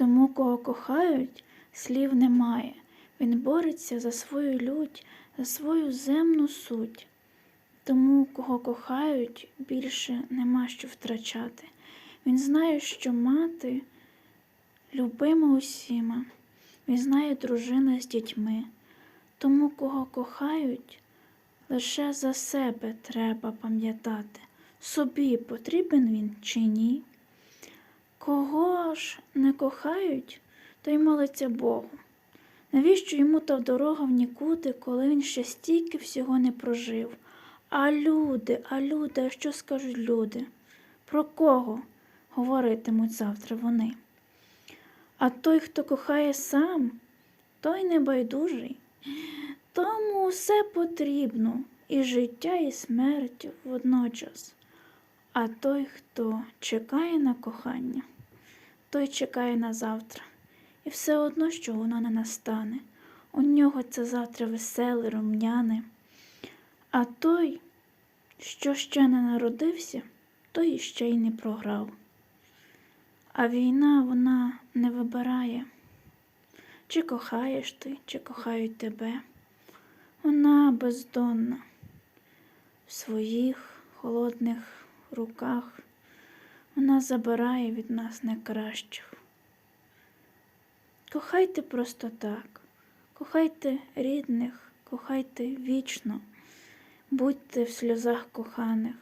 Тому, кого кохають, слів немає. Він бореться за свою лють, за свою земну суть. Тому, кого кохають, більше нема що втрачати. Він знає, що мати любима усіма, він знає дружина з дітьми. Тому, кого кохають, лише за себе треба пам'ятати, собі потрібен він чи ні. Кого ж не кохають, той молиться Богу. Навіщо йому та дорога в нікуди, коли він ще стільки всього не прожив? А люди, а люди, а що скажуть люди? Про кого говоритимуть завтра вони? А той, хто кохає сам, той небайдужий. Тому все потрібно, і життя, і смерть водночас. А той, хто чекає на кохання, той чекає на завтра. І все одно, що воно не настане. У нього це завтра веселе, рум'яне. А той, що ще не народився, той іще й не програв. А війна вона не вибирає, чи кохаєш ти, чи кохають тебе. Вона бездонна в своїх холодних руках. Вона забирає від нас найкращих. Кохайте просто так, кохайте рідних, кохайте вічно, будьте в сльозах коханих,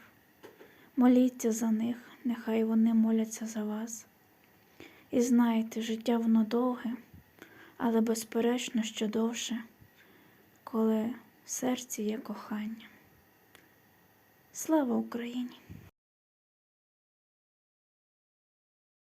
моліться за них, нехай вони моляться за вас. І знайте, життя воно довге, але безперечно, що довше, коли в серці є кохання. Слава Україні!